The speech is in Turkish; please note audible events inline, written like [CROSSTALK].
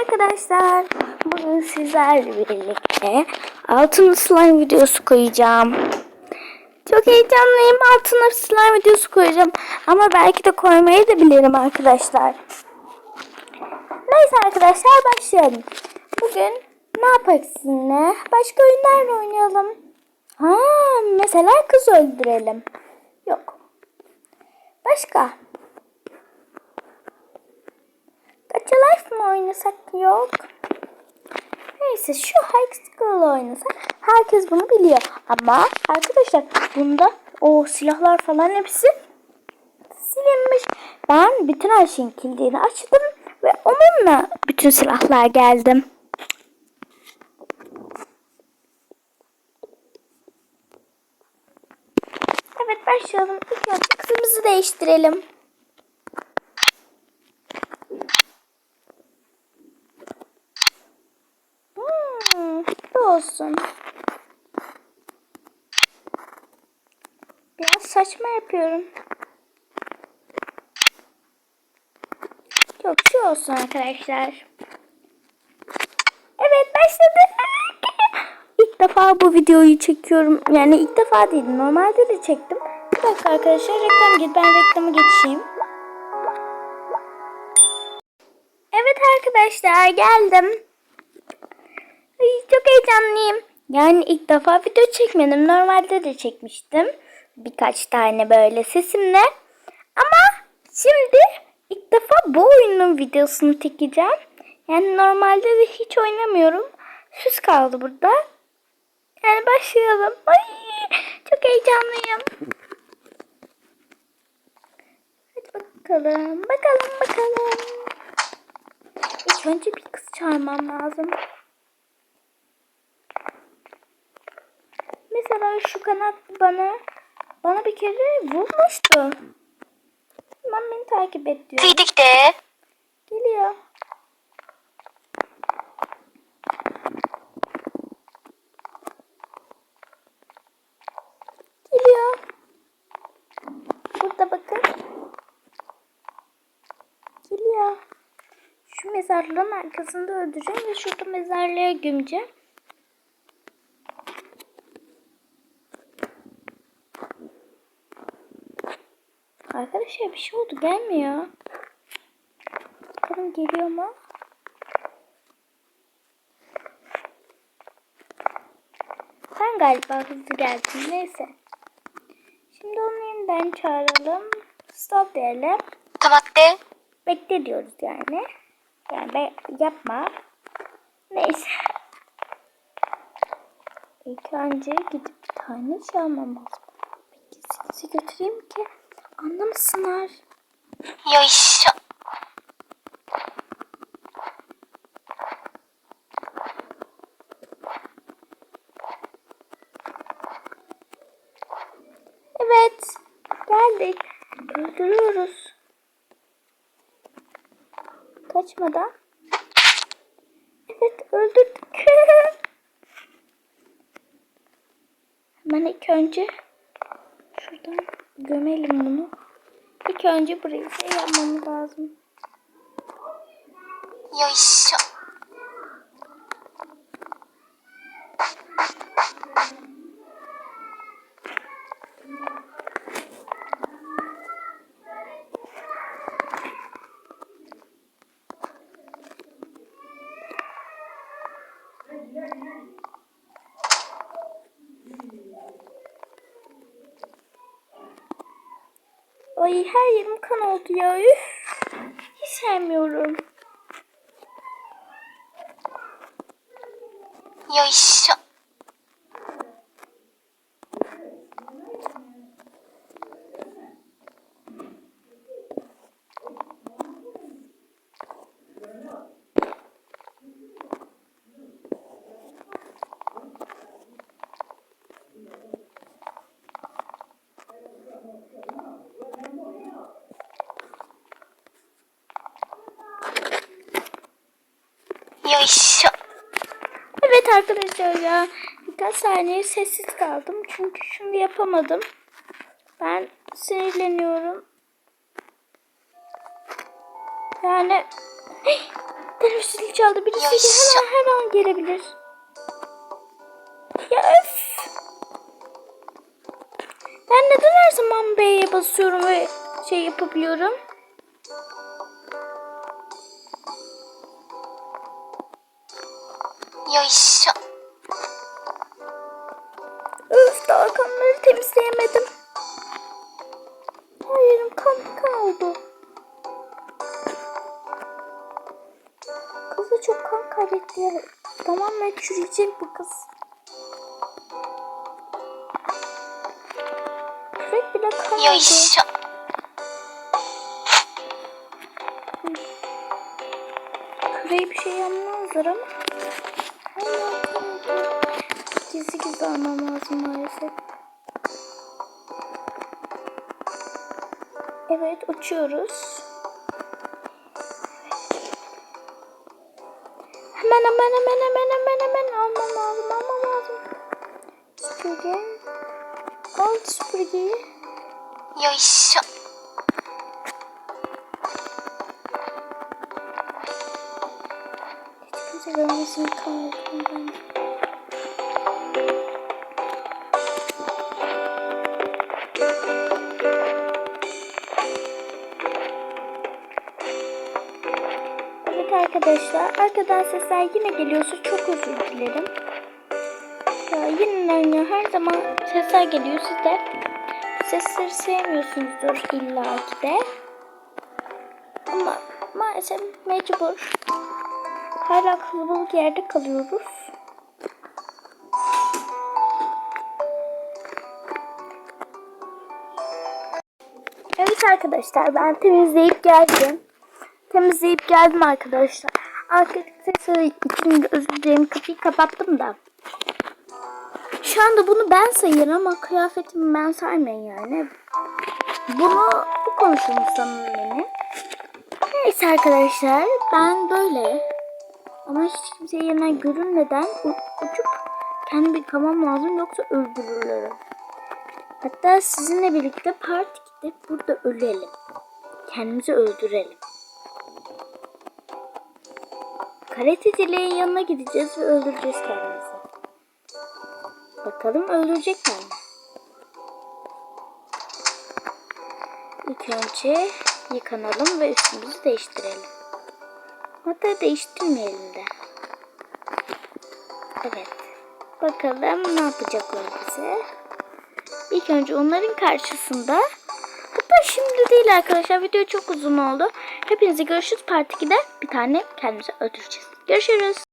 arkadaşlar. Bugün sizlerle birlikte altın slime videosu koyacağım. Çok heyecanlıyım. Altın slime videosu koyacağım. Ama belki de koymayı da bilirim arkadaşlar. Neyse arkadaşlar başlayalım. Bugün ne yapak sizinle? Başka oyunlar mı oynayalım? Ha, mesela kız öldürelim. Yok. Başka? Oynasak? Yok. Neyse şu High School oynasak herkes bunu biliyor. Ama arkadaşlar bunda o silahlar falan hepsi silinmiş. Ben bütün her şeyin kilidini açtım ve onunla bütün silahlar geldim. Evet başlayalım. İlk önce kızımızı değiştirelim. Hmm, bu olsun. Biraz saçma yapıyorum. Çok şey olsun arkadaşlar. Evet başladı. İlk defa bu videoyu çekiyorum. Yani ilk defa değil. Normalde de çektim. Bir dakika arkadaşlar reklam git. Ben reklamı geçeyim. Evet arkadaşlar geldim. Heyecanlıyım. Yani ilk defa video çekmedim. Normalde de çekmiştim. Birkaç tane böyle sesimle. Ama şimdi ilk defa bu oyunun videosunu çekeceğim. Yani normalde de hiç oynamıyorum. Süs kaldı burada. Yani başlayalım. Ay, çok heyecanlıyım. Hadi bakalım. Bakalım bakalım. İlk önce bir kız çağırmam lazım. Mesela şu kanat bana bana bir kere vurmuştu. Tamam beni takip et diyor. Birlikte Geliyor. Geliyor. Burada bakın. Geliyor. Şu mezarlığın arkasında öldüreceğim ve şurada mezarlığa gömeceğim. Arkadaşlar bir şey oldu gelmiyor. Bakalım geliyor mu? Sen galiba hızlı geldin. Neyse. Şimdi onu yeniden çağıralım. Stop diyelim. Tamatte Bekle diyoruz yani. Yani be, yapma. Neyse. İlk önce gidip bir tane çalmam lazım. Peki sizi götüreyim ki Anlamışsınlar. Yo işte. Evet. Geldik. Öldürüyoruz. Kaçmadan. Evet öldürdük. [LAUGHS] Hemen ilk önce şuradan gömelim bunu. İlk önce burayı şey yapmamız lazım. よ Ay her yerim kan oldu ya. Üf. Hiç sevmiyorum. よい Yo. Evet arkadaşlar ya birkaç saniye sessiz kaldım çünkü şunu yapamadım. Ben sinirleniyorum. Yani telefonu çaldı. Birisi hemen hemen gelebilir. Ya öf. Ben neden her zaman B'ye basıyorum ve şey yapabiliyorum? Yo iしょ Öf daha kanları temizleyemedim. Hayır kan kaldı. Kız da çok kan kaybetti ya. Tamamen çürüyecek bu kız. Kürek bile kan よい oldu. しょ Küreği bir şey yapmazlar ama. Gizli gizli almam lazım maalesef. Evet uçuyoruz. Hemen hemen hemen hemen hemen hemen almam lazım almam lazım. Süpürge. Al süpürgeyi. よ Sevemesini kaldım ben. Evet arkadaşlar arkadan sesler yine geliyorsa çok özür dilerim. Ya yine ya her zaman sesler geliyor sizde. Sesleri sevmiyorsunuzdur illa ki de. Ama maalesef mecbur Hala kalabalık yerde kalıyoruz. Evet arkadaşlar ben temizleyip geldim. Temizleyip geldim arkadaşlar. Arkadaşlar için de özür dilerim kapıyı kapattım da. Şu anda bunu ben sayarım ama kıyafetimi ben saymayın yani. Bunu bu konuşalım samimi. Neyse arkadaşlar ben böyle ama hiç kimseye yeniden görünmeden uçup kendimi yıkamam lazım yoksa öldürürler. Hatta sizinle birlikte parti gidip burada ölelim. Kendimizi öldürelim. Karatecilerin yanına gideceğiz ve öldüreceğiz kendimizi. Bakalım öldürecekler mi? İlk önce yıkanalım ve üstümüzü değiştirelim. Hatta değiştirmeyelim de. Evet. Bakalım ne yapacaklar bize. İlk önce onların karşısında hatta şimdi değil arkadaşlar video çok uzun oldu. Hepinize görüşürüz. Part 2'de bir tane kendimizi öldüreceğiz. Görüşürüz.